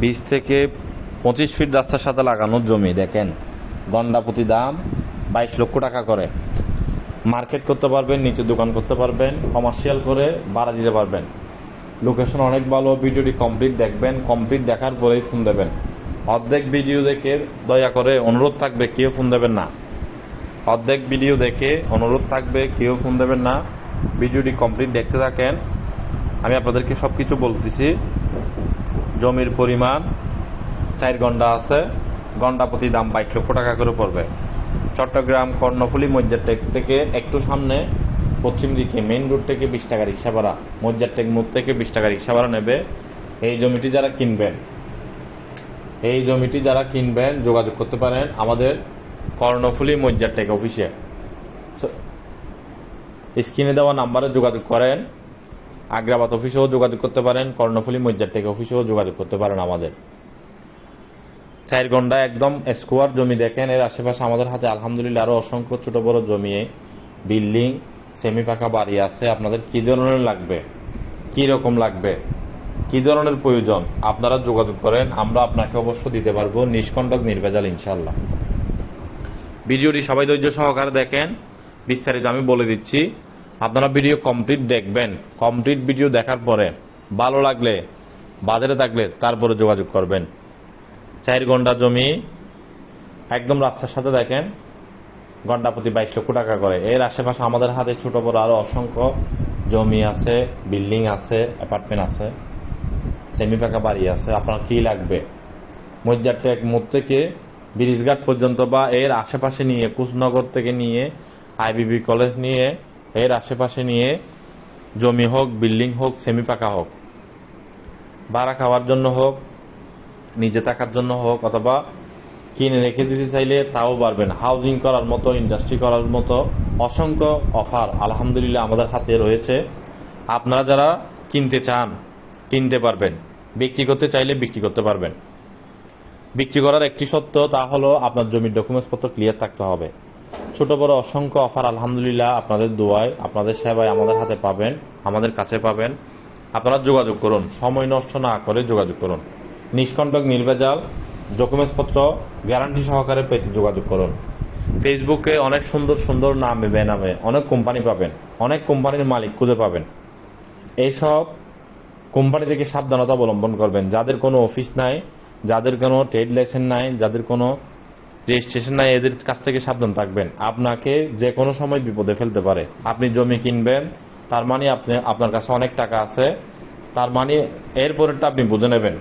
বিশ থেকে পঁচিশ ফিট রাস্তার সাথে লাগানো জমি, দেখেন। গন্ডা প্রতি দাম বাইশ লক্ষ টাকা করে। মার্কেট করতে পারবেন, নিচে দোকান করতে পারবেন কমার্শিয়াল করে ভাড়া দিতে পারবেন। লোকেশন অনেক ভালো, ভিডিওটি কমপ্লিট দেখবেন কমপ্লিট দেখার পরেই ফোন দেবেন। অর্ধেক ভিডিও দেখে দয়া করে অনুরোধ থাকবে, কেউ ফোন দেবেন না। অর্ধেক ভিডিও দেখে অনুরোধ থাকবে, কেউ ফোন দেবেন না। ভিডিওটি কমপ্লিট দেখতে থাকেন। আমি আপনাদেরকে সব কিছু বলতেছি। জমির পরিমাণ চার গন্ডা আছে। গন্ডা প্রতি দাম বাইশ লক্ষ টাকা করে পড়বে। চট্টগ্রাম, কর্ণফুলি, মজ্জারটেক থেকে একটু সামনে, পশ্চিম দিকে, মেইন রোড থেকে বিশ টাকা রিক্সা ভাড়া। মজ্জারটেক মুখ থেকে বিশ টাকা রিক্সা ভাড়া নেবে। এই জমিটি যারা কিনবেন, এই জমিটি যারা কিনবেন, যোগাযোগ করতে পারেন আমাদের কর্ণফুলি মজ্জারটেক অফিসে। স্ক্রিনে দেওয়া নাম্বারে যোগাযোগ করেন। আগ্রাবাদ অফিসেও যোগাযোগ করতে পারেন, কর্ণফুলি মজ্জারটেক অফিসেও যোগাযোগ করতে পারেন আমাদের। চার গন্ডা একদম স্কোয়ার জমি দেখেন, এর আশেপাশে আমাদের হাতে আলহামদুলিল্লাহ আরও অসংখ্য ছোট বড় জমি, বিল্ডিং সেমি পাকা বাড়ি আছে। আপনাদের কি ধরনের লাগবে? কি রকম লাগবে? কি ধরনের প্রয়োজন? আপনারা যোগাযোগ করেন, আমরা আপনাকে অবশ্য দিতে পারব। নিষ্কণ্টক নির্ভেজাল ইনশাল্লাহ ভিডিওটি সবাই ধৈর্য সহকারে দেখেন। বিস্তারিত আমি বলে দিচ্ছি। আপনারা ভিডিও কমপ্লিট দেখবেন। কমপ্লিট ভিডিও দেখার পরে ভালো লাগলে, বাজারে থাকলে তারপরে যোগাযোগ করবেন। চার ঘণ্টা জমি, একদম রাস্তার সাথে দেখেন, ঘণ্টা প্রতি বাইশ লক্ষ টাকা করে। এর আশেপাশে আমাদের হাতে ছোট বড় আরও অসংখ্য জমি আছে, বিল্ডিং আছে অ্যাপার্টমেন্ট আছে সেমি পাকা বাড়ি আছে। আপনার কি লাগবে? মজ্জারটেক মোড় থেকে ব্রিজঘাট পর্যন্ত বা এর আশেপাশে নিয়ে কুশনগর থেকে নিয়ে, আইবিবি কলেজ নিয়ে এর আশেপাশে নিয়ে জমি হোক, বিল্ডিং হোক, সেমি পাকা হোক। ভাড়া খাওয়ার জন্য হোক, নিজে থাকার জন্য হোক, অথবা কিনে রেখে দিতে চাইলে তাও পারবেন। হাউজিং করার মতো ইন্ডাস্ট্রি করার মতো অসংখ্য অফার আলহামদুলিল্লাহ আমাদের হাতে রয়েছে। আপনারা যারা কিনতে চান, কিনতে পারবেন। বিক্রি করতে চাইলে বিক্রি করতে পারবেন। বিক্রি করার একটি সত্য তা হলো আপনার জমির ডকুমেন্টসপত্র ক্লিয়ার থাকতে হবে। ছোট বড় অসংখ্য অফার, আলহামদুলিল্লাহ, আপনাদের দোয়ায়, আপনাদের সেবায় আমাদের হাতে পাবেন, আমাদের কাছে পাবেন। আপনারা যোগাযোগ করুন, সময় নষ্ট না করে যোগাযোগ করুন। নিষ্কণ্টক নির্ভেজাল ডকুমেন্টসপত্র গ্যারান্টি সহকারে পেতে যোগাযোগ করুন। ফেসবুকে অনেক সুন্দর সুন্দর নামে বেনামে অনেক কোম্পানি পাবেন, অনেক কোম্পানির মালিক খুঁজে পাবেন। এইসব কোম্পানি থেকে সাবধানতা অবলম্বন করবেন। যাদের কোনো অফিস নাই, যাদের কোনো ট্রেড লাইসেন্স নাই, যাদের কোনো রেজিস্ট্রেশন নাই, এদের কাছ থেকে সাবধান থাকবেন। আপনাকে যে কোনো সময় বিপদে ফেলতে পারে। আপনি জমি কিনবেন, তার মানে আপনি, আপনার কাছে অনেক টাকা আছে, তার মানে এরপরেরটা আপনি বুঝে নেবেন।